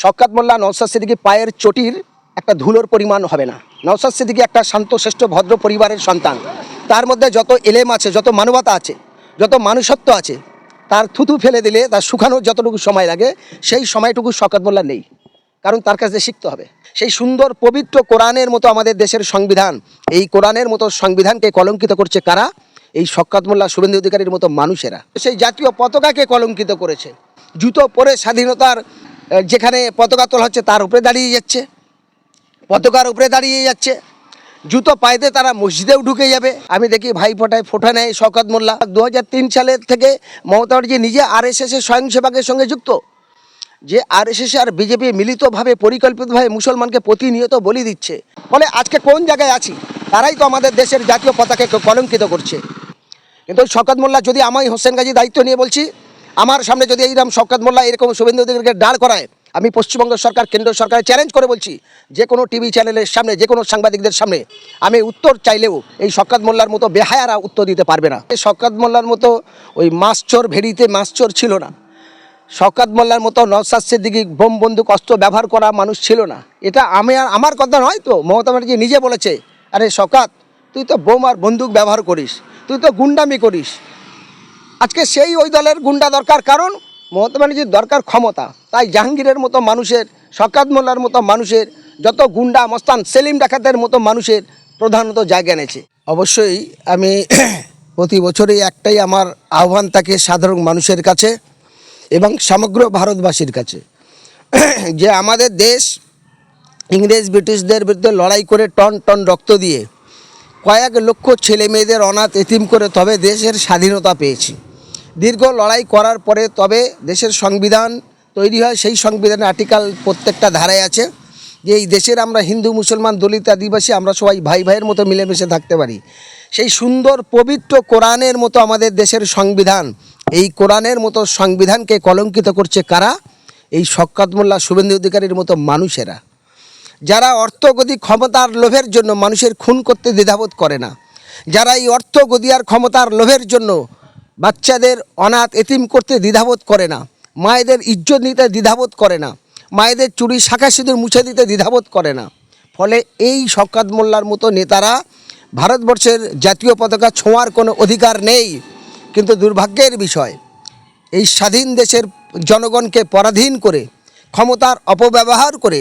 শওকাত মোল্লা নওসাদ সিদ্দিকি পায়ের চটির একটা ধুলোর পরিমাণ হবে না। নওসাদ সিদ্দিকি একটা শান্তশ্রেষ্ঠ ভদ্র পরিবারের সন্তান। তার মধ্যে যত এলেম আছে, যত মানবতা আছে, যত মানুষত্ব আছে, তার থুতু ফেলে দিলে, তার শুকানোর যতটুকু সময় লাগে, সেই সময়টুকু শওকাত মোল্লা নেই। কারণ তার কাছে শিখতে হবে। সেই সুন্দর, পবিত্র কোরআনের মতো আমাদের দেশের সংবিধান, এই কোরআনের মতো সংবিধানকে কলঙ্কিত করছে কারা? এই শওকাত মোল্লা শুভেন্দু অধিকারীর মতো মানুষেরা। সেই জাতীয় পতাকাকে কলঙ্কিত করেছে। জুতো পরে স্বাধীনতার যেখানে পতাকা তোলা হচ্ছে, তার উপরে দাঁড়িয়ে যাচ্ছে। পতাকার উপরে দাঁড়িয়ে যাচ্ছে। জুতো পায়েতে তারা মসজিদেও ঢুকে যাবে। আমি দেখি ভাই ফোটায়, ফোটা নেয় শকত মোল্লা। দু হাজার তিন সালের থেকে মমতা ব্যানার্জি নিজে আর এস এর স্বয়ংসেবকের সঙ্গে যুক্ত। যে আর এস এস আর বিজেপি মিলিতভাবে, পরিকল্পিতভাবে মুসলমানকে প্রতিনিয়ত বলি দিচ্ছে। ফলে আজকে কোন জায়গায় আছি, তারাই তো আমাদের দেশের জাতীয় পতাকাকে কলঙ্কিত করছে। কিন্তু শকত মোল্লা, যদি আমি হোসেন গাজী দায়িত্ব নিয়ে বলছি আমার সামনে যদি এইরকম শওকত মোল্লা এরকম শুভেন্দু অধিকারীকে দাঁড় করায়, আমি পশ্চিমবঙ্গ সরকার, কেন্দ্র সরকার চ্যালেঞ্জ করে বলছি, যে কোনো টিভি চ্যানেলের সামনে, যে কোনো সাংবাদিকদের সামনে, আমি উত্তর চাইলেও এই শওকত মোল্লার মতো বেহায়ারা উত্তর দিতে পারবে না। এই শওকত মোল্লার মতো ওই মাছচোর ভেড়িতে মাছচোর ছিল না। শওকত মোল্লার মতো নওসাদ দিকে বোম বন্দুক অস্ত্র ব্যবহার করা মানুষ ছিল না। এটা আমি আর আমার কথা নয় তো, মমতা ব্যানার্জি নিজে বলেছে, আরে শওকত, তুই তো বোম আর বন্দুক ব্যবহার করিস, তুই তো গুন্ডামি করিস আজকে সেই ওই দলের গুন্ডা দরকার, কারণ মমতা ব্যানার্জির দরকার ক্ষমতা। তাই জাহাঙ্গীরের মতো মানুষের শকাত মোল্লার মতো মানুষের, যত গুন্ডা, মস্তান, সেলিম ডাকাতের মতো মানুষের প্রধানত জায়গা এনেছে। অবশ্যই আমি প্রতি বছরই একটাই আমার আহ্বান থাকে সাধারণ মানুষের কাছে এবং সমগ্র ভারতবাসীর কাছে। যে আমাদের দেশ ইংরেজ, ব্রিটিশদের বিরুদ্ধে লড়াই করে টন টন রক্ত দিয়ে কয়েক লক্ষ ছেলে মেয়েদের অনাথ এতিম করে তবে দেশের স্বাধীনতা পেয়েছি। দীর্ঘ লড়াই করার পরে তবে দেশের সংবিধান তৈরি হয়, সেই সংবিধানের আর্টিকেল প্রত্যেকটা ধারায় আছে যে এই দেশের আমরা হিন্দু, মুসলমান, দলিত, আদিবাসী আমরা সবাই ভাই ভাইয়ের মতো মিলেমিশে থাকতে পারি। সেই সুন্দর, পবিত্র কোরআনের মতো আমাদের দেশের সংবিধান, এই কোরআনের মতো সংবিধানকে কলঙ্কিত করছে কারা? এই শক্কাত মোল্লা, শুভেন্দু অধিকারীর মতো মানুষেরা। যারা অর্থগতি ক্ষমতার লোভের জন্য মানুষের খুন করতে দ্বিধাবোধ করে না, যারা এই অর্থগতি আর ক্ষমতার লোভের জন্য বাচ্চাদের অনাথ এতিম করতে দ্বিধাবোধ করে না। মায়েদের ইজ্জত নিতে দ্বিধাবোধ করে না। মায়েদের চুরি শাখা সিঁদুর মুছে দিতে দ্বিধাবোধ করে না। ফলে এই শওকাত মোল্লার মতো নেতারা ভারতবর্ষের জাতীয় পতাকা ছোঁয়ার কোনো অধিকার নেই। কিন্তু দুর্ভাগ্যের বিষয়, এই স্বাধীন দেশের জনগণকে পরাধীন করে, ক্ষমতার অপব্যবহার করে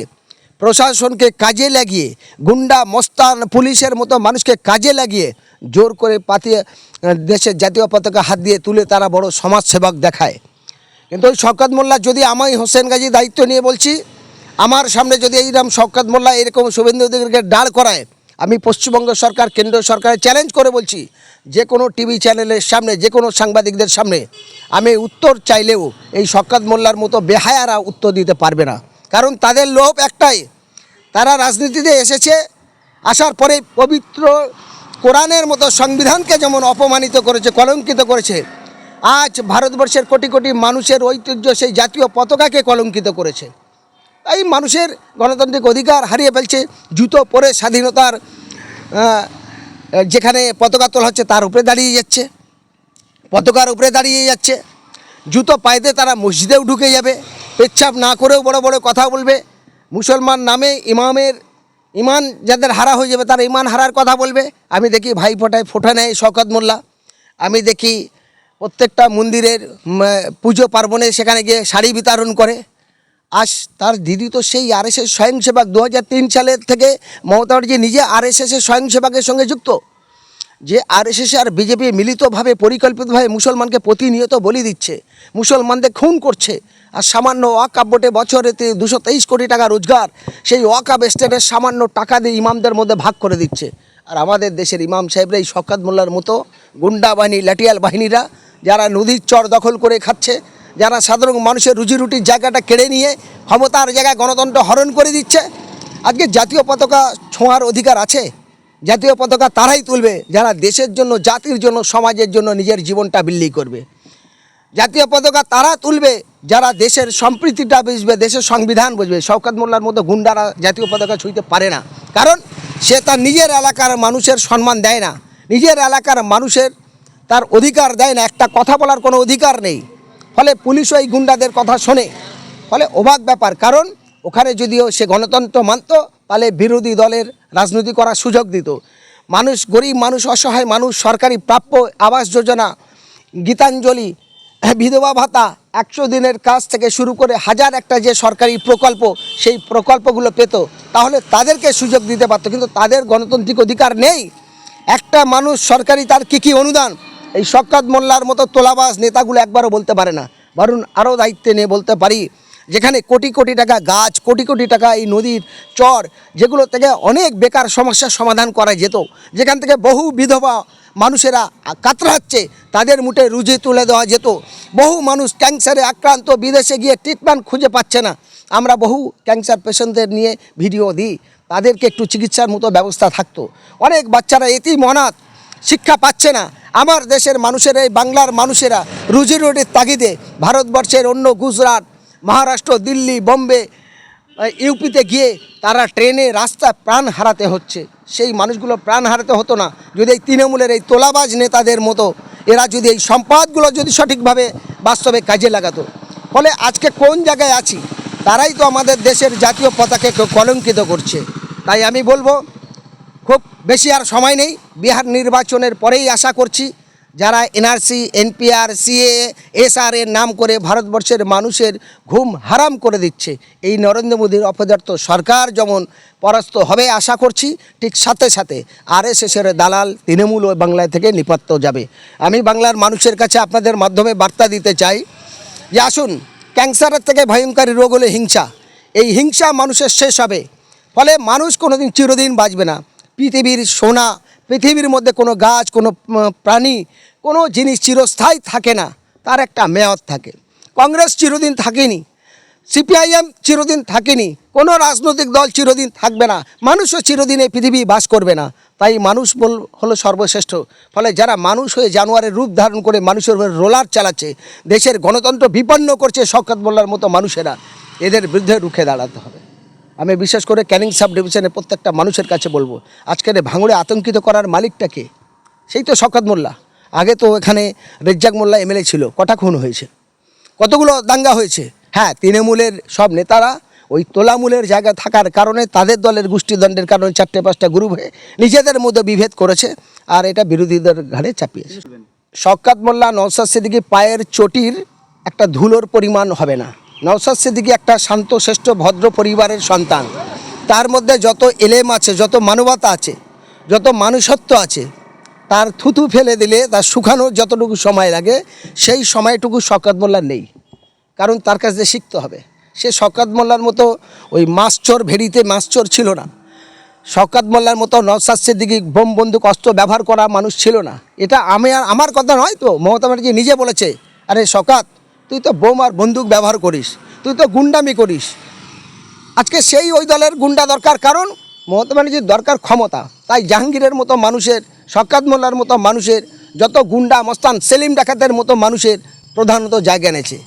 প্রশাসনকে কাজে লাগিয়ে, গুন্ডা, মস্তান, পুলিশের মতো মানুষকে কাজে লাগিয়ে জোর করে পাতিয়ে দেশের জাতীয় পতাকা হাত দিয়ে তুলে তারা বড় সমাজসেবক দেখায়। কিন্তু ওই শওকত মোল্লা, যদি আমি হোসেন গাজী দায়িত্ব নিয়ে বলছি, আমার সামনে যদি এইরকম শওকত মোল্লা এরকম শুভেন্দু অধিকারীকে দাঁড় করায়, আমি পশ্চিমবঙ্গ সরকার কেন্দ্র সরকারের চ্যালেঞ্জ করে বলছি, যে কোনো টিভি চ্যানেলের সামনে, যে কোনো সাংবাদিকদের সামনে, আমি উত্তর চাইলেও এই শওকত মোল্লার মতো বেহায়ারা উত্তর দিতে পারবে না। কারণ তাদের লোভ একটাই। তারা রাজনীতিতে এসেছে, আসার পরে পবিত্র কোরআনের মতো সংবিধানকে যেমন অপমানিত করেছে, কলঙ্কিত করেছে, আজ ভারতবর্ষের কোটি কোটি মানুষের ঐতিহ্য সেই জাতীয় পতাকাকে কলঙ্কিত করেছে। তাই মানুষের গণতান্ত্রিক অধিকার হারিয়ে ফেলছে, জুতো পরে স্বাধীনতার যেখানে পতাকা তোলা হচ্ছে তার উপরে দাঁড়িয়ে যাচ্ছে, পতাকার উপরে দাঁড়িয়ে যাচ্ছে, জুতো পায়েতে তারা মসজিদেও ঢুকে যাবে। পেচ্ছাপ না করেও বড় বড় কথা বলবে। মুসলমান নামে ইমামের ইমান যাদের হারা হয়ে যাবে, তারা ইমান হারার কথা বলবে। আমি দেখি ভাই ফোটায় ফোটা নেয় শওকত মোল্লা। আমি দেখি প্রত্যেকটা মন্দিরের পুজো পার্বণে সেখানে গিয়ে শাড়ি বিতরণ করে। আজ তার দিদি তো সেই আর এস এস স্বয়ংসেবক। দু হাজার তিন সালের থেকে মমতা ব্যানার্জি নিজে আর এস এসের স্বয়ংসেবকের সঙ্গে যুক্ত। যে আরএসএস আর বিজেপি মিলিতভাবে, পরিকল্পিতভাবে মুসলমানকে প্রতিনিয়ত বলি দিচ্ছে। মুসলমানদের খুন করছে। আর সামান্য ওয়াকাব বোটে বছরেতে দুশো তেইশ কোটি টাকা রোজগার। সেই ওয়াকাব স্টেটের সামান্য টাকা দিয়ে ইমামদের মধ্যে ভাগ করে দিচ্ছে। আর আমাদের দেশের ইমাম সাহেবরা এই শকাত মোল্লার মতো গুন্ডা বাহিনী লাঠিয়াল বাহিনীরা, যারা নদীর চর দখল করে খাচ্ছে, যারা সাধারণ মানুষের রুজি রুটির জায়গাটা কেড়ে নিয়ে ক্ষমতার জায়গায় গণতন্ত্র হরণ করে দিচ্ছে। আজকে জাতীয় পতাকা ছোঁয়ার অধিকার আছে? জাতীয় পতাকা তারাই তুলবে, যারা দেশের জন্য, জাতির জন্য, সমাজের জন্য নিজের জীবনটা বিল্লি করবে। জাতীয় পতাকা তারা তুলবে, যারা দেশের সম্প্রীতিটা বুঝবে, দেশের সংবিধান বুঝবে। শওকত মোল্লার মতো গুন্ডারা জাতীয় পতাকা ছুঁইতে পারে না। কারণ সে তার নিজের এলাকার মানুষের সম্মান দেয় না। নিজের এলাকার মানুষের তার অধিকার দেয় না। একটা কথা বলার কোনো অধিকার নেই। ফলে পুলিশও এই গুন্ডাদের কথা শোনে। ফলে অবাক ব্যাপার। কারণ ওখানে যদিও সে গণতন্ত্র মানত তাহলে বিরোধী দলের রাজনীতি করার সুযোগ দিত। মানুষ, গরিব মানুষ, অসহায় মানুষ, সরকারি প্রাপ্য আবাস যোজনা, গীতাঞ্জলি, বিধবা ভাতা, একশো দিনের কাজ থেকে শুরু করে হাজার একটা যে সরকারি প্রকল্প, সেই প্রকল্পগুলো পেত। তাহলে তাদেরকে সুযোগ দিতে পারতো, কিন্তু তাদের গণতান্ত্রিক অধিকার নেই। একটা মানুষ সরকারি তার কী কী অনুদান? এই শক্কাত মোল্লার মতো তোলাবাজ নেতাগুলো একবারও বলতে পারে না। বরং আরও দায়িত্বে নিয়ে বলতে পারি যেখানে কোটি কোটি টাকা গাছ, কোটি কোটি টাকা এই নদীর চর, যেগুলো থেকে অনেক বেকার সমস্যার সমাধান করা যেত, যেখান থেকে বহু বিধবা মানুষেরা কাতরাচ্ছে, তাদের মুঠে রুজি তুলে দেওয়া যেত। বহু মানুষ ক্যান্সারে আক্রান্ত, বিদেশে গিয়ে ট্রিটমেন্ট খুঁজে পাচ্ছে না। আমরা বহু ক্যান্সার পেশেন্টদের নিয়ে ভিডিও দিই, তাদেরকে একটু চিকিৎসার মতো ব্যবস্থা থাকতো। অনেক বাচ্চারা এতেই মনাত শিক্ষা পাচ্ছে না। আমার দেশের মানুষের, এই বাংলার মানুষেরা রুজি রুটির তাগিদে ভারতবর্ষের অন্য গুজরাট মহারাষ্ট্র, দিল্লি, বোম্বে ইউপিতে গিয়ে তারা ট্রেনে রাস্তা প্রাণ হারাতে হচ্ছে। সেই মানুষগুলো প্রাণ হারাতে হতো না। যদি এই তৃণমূলের এই তোলাবাজ নেতাদের মতো এরা যদি এই সম্পদগুলো যদি সঠিকভাবে বাস্তবে কাজে লাগাতো। ফলে আজকে কোন জায়গায় আছি, তারাই তো আমাদের দেশের জাতীয় পতাকাকে কলঙ্কিত করছে। তাই আমি বলব, খুব বেশি আর সময় নেই। বিহার নির্বাচনের পরেই আশা করছি যারা এনআরসি, এনপিআর, সিএ, এসআর এর নাম করে ভারতবর্ষের মানুষের ঘুম হারাম করে দিচ্ছে, এই নরেন্দ্র মোদীর অপদার্থ সরকার যেমন পরাস্ত হবে আশা করছি, ঠিক সাথে সাথে আর এস এসের দালাল তৃণমূল ও বাংলায় থেকে নিপাত্ত যাবে। আমি বাংলার মানুষের কাছে আপনাদের মাধ্যমে বার্তা দিতে চাই যে আসুন, ক্যান্সারের থেকে ভয়ঙ্করী রোগ হলে হিংসা, এই হিংসা মানুষের শেষ হবে, ফলে মানুষ কোনোদিন চিরদিন বাঁচবে না, পৃথিবীর সোনা পৃথিবীর মধ্যে কোনো গাছ, কোনো প্রাণী, কোনো জিনিস চিরস্থায়ী থাকে না। তার একটা মেয়াদ থাকে। কংগ্রেস চিরদিন থাকেনি। সিপিআইএম চিরদিন থাকেনি। কোনো রাজনৈতিক দল চিরদিন থাকবে না। মানুষও চিরদিন এই পৃথিবী বাস করবে না। তাই মানুষ বল, হলো সর্বশ্রেষ্ঠ। ফলে যারা মানুষ হয়ে জানোয়ারের রূপ ধারণ করে মানুষের উপর রোলার চালাচ্ছে, দেশের গণতন্ত্র বিপন্ন করছে শওকত মোল্লার মতো মানুষেরা, এদের বিরুদ্ধে রুখে দাঁড়াতে হবে। আমি বিশেষ করে ক্যানিং সাব ডিভিশনের প্রত্যেকটা মানুষের কাছে বলব, আজকের ভাঙড়ে আতঙ্কিত করার মালিকটা কে? সেই তো শওকত মোল্লা। আগে তো এখানে রেজ্জাক মোল্লা এমএলএ ছিল, কটা খুন হয়েছে? কতগুলো দাঙ্গা হয়েছে? হ্যাঁ তৃণমূলের সব নেতারা ওই তোলামূলের জায়গা থাকার কারণে তাদের দলের গোষ্ঠীদ্বন্দ্বের কারণে চারটে পাঁচটা গ্রুপ হয়ে নিজেদের মধ্যে বিভেদ করেছে আর এটা বিরোধীদের ঘাড়ে চাপিয়েছে। শওকাত মোল্লা নওসাদ সিদ্দিকি পায়ের চটির একটা ধুলোর পরিমাণ হবে না। নওসাদ সিদ্দিকি একটা শান্ত, শ্রেষ্ঠ, ভদ্র পরিবারের সন্তান। তার মধ্যে যত এলেম আছে, যত মানবতা আছে, যত মানুষত্ব আছে, তার থুতু ফেলে দিলে, তার শুকানোর যতটুকু সময় লাগে, সেই সময়টুকু শওকত মোল্লার নেই। কারণ তার কাছে শিখতে হবে। সে শওকত মোল্লার মতো ওই মাছচোর ভেড়িতে মাছচোর ছিল না। শওকত মোল্লার মতো নওসাদ সিদ্দিকি বোম, বন্দুক, অস্ত্র ব্যবহার করা মানুষ ছিল না। এটা আমি আর আমার কথা নয় তো, মমতা ব্যানার্জি নিজে বলেছে, আরে শওকত তুই তো বোম আর বন্দুক ব্যবহার করিস, তুই তো গুন্ডামি করিস। আজকে সেই ওই দলের গুন্ডা দরকার, কারণ মমতা ব্যানার্জির দরকার ক্ষমতা। তাই জাহাঙ্গীরের মতো মানুষের শকাত মোল্লার মতো মানুষের, যত গুন্ডা, মস্তান, সেলিম ডাকাতের মতো মানুষের প্রধানত জায়গা নেছে